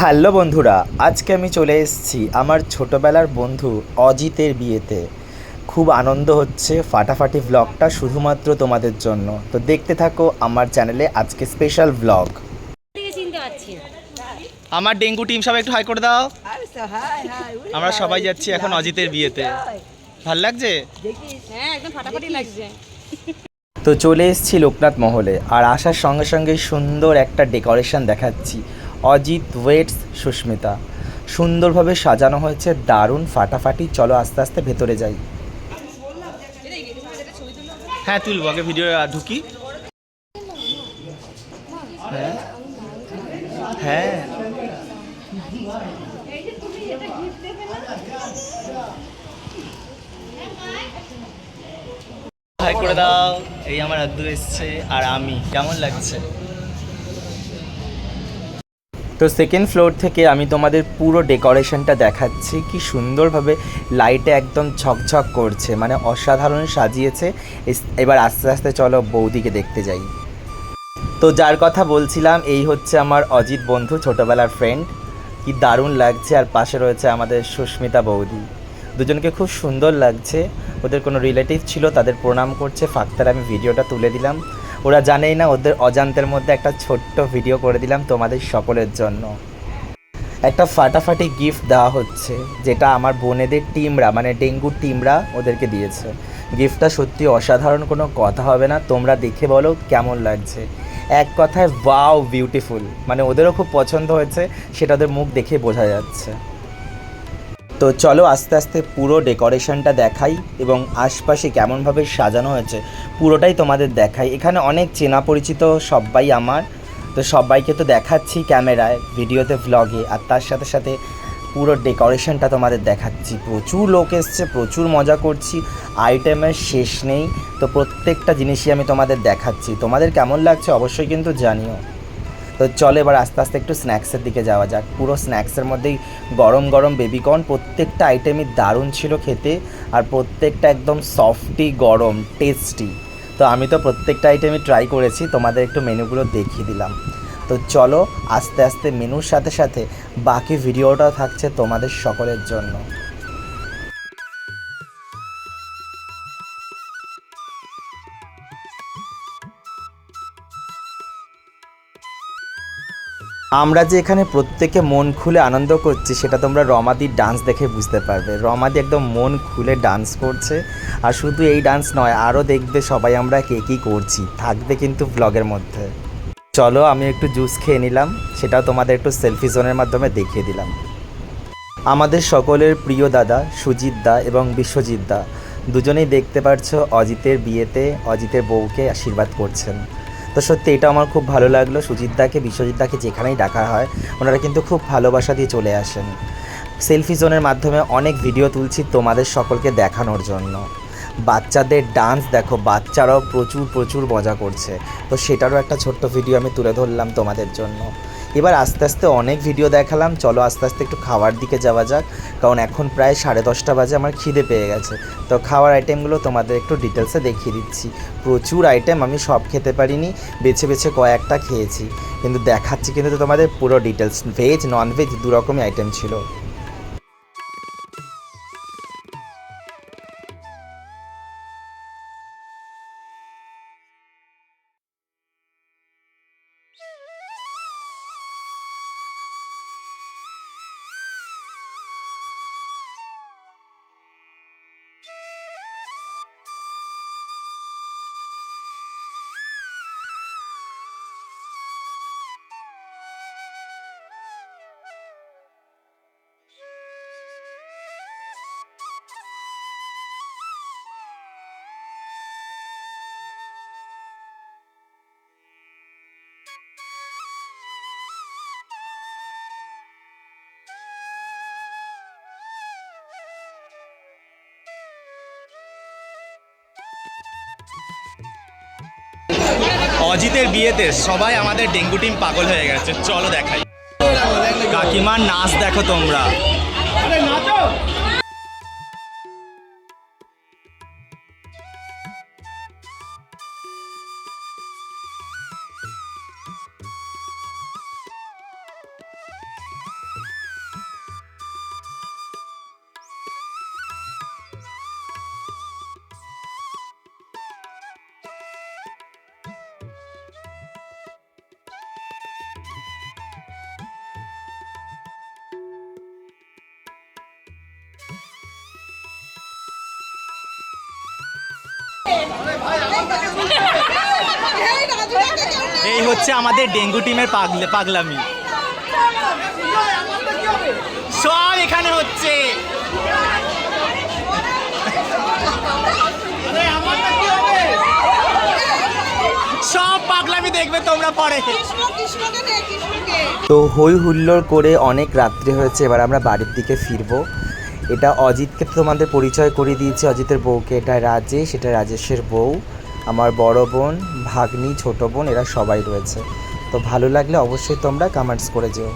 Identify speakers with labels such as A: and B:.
A: Hello বন্ধুরা আজকে আমি চলে এসেছি আমার ছোটোবেলার বন্ধু অজিতের বিয়েতে। খুব আনন্দ হচ্ছে ফাটাফাটি ব্লগটা শুধুমাত্র তোমাদের জন্য। তো দেখতে থাকো আমার চ্যানেলে আজকে স্পেশাল ব্লগ। আমার ডেঙ্গু টিম সবাই একটু হাই করে দাও। আমরা সবাই যাচ্ছি এখন অজিতের বিয়েতে। ভালো লাগছে?
B: হ্যাঁ একদম ফাটাফাটি লাগছে।
A: তো চলে এসেছি লোকনাথ মহলে আর আসার সঙ্গে সঙ্গে সুন্দর একটা ডেকোরেশন দেখাচ্ছি। অজিত, ওয়েটস, সুস্মিতা। সুন্দরভাবে সাজানো হয়েছে, দারুণ ফাটাফাটি। চলো আস্তে আস্তে ভেতরে যাই। হ্যাঁ তুলবো, আগে ভিডিও ঢুকি। হ্যাঁ। হ্যাঁ। হাই করে দাও। এই আমার আদ্দু এসছে, আর আমি। কেমন লাগছে? তো সেকেন্ড ফ্লোর থেকে আমি তোমাদের পুরো ডেকোরেশনটা দেখাচ্ছি। কি সুন্দরভাবে লাইটে একদম ঝকঝক করছে মানে অসাধারণ সাজিয়েছে। এবার আস্তে আস্তে চলো বৌদিকে দেখতে যাই। তো যার কথা বলছিলাম, এই হচ্ছে আমার অজিত বন্ধু, ছোটোবেলার ফ্রেন্ড কি দারুণ লাগছে, আর পাশে রয়েছে আমাদের সুস্মিতা বৌদি। দুজনকে খুব সুন্দর লাগছে। ওদের কোনো রিলেটিভ ছিল, তাদের প্রণাম করছে। ফাঁকতার আমি ভিডিওটা তুলে দিলাম। ওরা জানেই না, ওদের অজান্তের মধ্যে একটা ছোট্ট ভিডিও করে দিলাম তোমাদের সকলের জন্য। একটা ফাটাফাটি গিফট দেওয়া হচ্ছে, যেটা আমার বোনেদের টিমরা মানে ডেঙ্গুর টিমরা ওদেরকে দিয়েছে। গিফটটা সত্যি অসাধারণ, কোনো কথা হবে না, তোমরা দেখে বলো কেমন লাগছে। এক কথায় ওয়াও বিউটিফুল মানে ওদেরও খুব পছন্দ হয়েছে, সেটা ওদের মুখ দেখে বোঝা যাচ্ছে। তো চলো আস্তে আস্তে পুরো ডেকোরেশনটা দেখাই এবং আশপাশে কেমনভাবে সাজানো হয়েছে, পুরোটাই তোমাদের দেখাই। এখানে অনেক চেনা পরিচিত সবাই আমার, তো সবাইকে তো দেখাচ্ছি ক্যামেরায়, ভিডিওতে ভ্লগে আর তার সাথে সাথে পুরো ডেকোরেশনটা তোমাদের দেখাচ্ছি। প্রচুর লোক এসছে, প্রচুর মজা করছি, আইটেমের শেষ নেই, তো প্রত্যেকটা জিনিসই আমি তোমাদের দেখাচ্ছি। তোমাদের কেমন লাগছে অবশ্যই কিন্তু জানিও। তো চলো এবার আস্তে আস্তে একটু স্ন্যাক্সের দিকে যাওয়া যাক। পুরো স্ন্যাক্সের মধ্যেই গরম গরম বেবিকর্ন প্রত্যেকটা আইটেমই দারুণ ছিল খেতে আর প্রত্যেকটা একদম সফটি গরম টেস্টি তো আমি তো প্রত্যেকটা আইটেমই ট্রাই করেছি, তোমাদের একটু মেনুগুলো দেখিয়ে দিলাম। তো চলো আস্তে আস্তে মেনুর সাথে সাথে বাকি ভিডিওটাও থাকছে তোমাদের সকলের জন্য। আমরা যে এখানে প্রত্যেকে মন খুলে আনন্দ করছি, সেটা তোমরা রমাদির ডান্স দেখে বুঝতে পারবে। রমাদি একদম মন খুলে ডান্স করছে। আর শুধু এই ডান্স নয় আরও দেখবে সবাই আমরা কে কী করছি। থাকবে কিন্তু ব্লগের মধ্যে। চলো, আমি একটু জুস খেয়ে নিলাম। সেটাও তোমাদের একটু সেলফি জোনের মাধ্যমে দেখিয়ে দিলাম। আমাদের সকলের প্রিয় দাদা, সুজিত দা এবং বিশ্বজিৎ দা, দুজনেই দেখতে পারছ অজিতের বিয়েতে, অজিতের বউকে আশীর্বাদ করছেন। তো সত্যি এটা আমার খুব ভালো লাগল। সুজিত দাকে বিশ্বজিৎ দাকে যেখানেই ডাকা হয়, ওনারা কিন্তু খুব ভালোবাসা দিয়ে চলে আসেন। সেলফি জোনের মাধ্যমে অনেক ভিডিও তুলছি তোমাদের সকলকে দেখানোর জন্য। বাচ্চাদের ডান্স দেখো, বাচ্চারাও প্রচুর প্রচুর মজা করছে। তো সেটারও একটা ছোট্ট ভিডিও আমি তুলে ধরলাম তোমাদের জন্য। এবার আস্তে আস্তে অনেক ভিডিও দেখালাম। চলো আস্তে আস্তে একটু খাওয়ার দিকে যাওয়া যাক। কারণ এখন প্রায় সাড়ে দশটা বাজে, আমার খিদে পেয়ে গেছে। তো খাওয়ার আইটেমগুলো তোমাদের একটু ডিটেলসে দেখিয়ে দিচ্ছি। প্রচুর আইটেম আমি সব খেতে পারিনি, বেছে বেছে কয়েকটা খেয়েছি। কিন্তু দেখাচ্ছি কিন্তু তোমাদের পুরো ডিটেলস ভেজ নন ভেজ দু রকমই আইটেম ছিল। অজিতের বিয়েতে সবাই আমাদের ডেঙ্গু টিম পাগল হয়ে গেছে। চলো দেখাই। কাকিমার নাচ দেখো তোমরা। এই হচ্ছে আমাদের ডেঙ্গু টিমের পাগলে, পাগলামি। সব এখানে হচ্ছে। সব পাগলামি দেখবে তোমরা পরে। তো হই হুল্লোড় করে অনেক রাত্রি হয়েছে, এবার আমরা বাড়ির দিকে ফিরবো। এটা অজিতকে তোমাদের পরিচয় করিয়ে দিয়েছি। অজিতের বউকে এটা রাজেশ, এটা রাজেশের বউ। আমার বড় বোন, ভাগ্নি, ছোট বোন, এরা সবাই রয়েছে। তো ভালো লাগলে অবশ্যই তোমরা কমেন্টস করে যেও।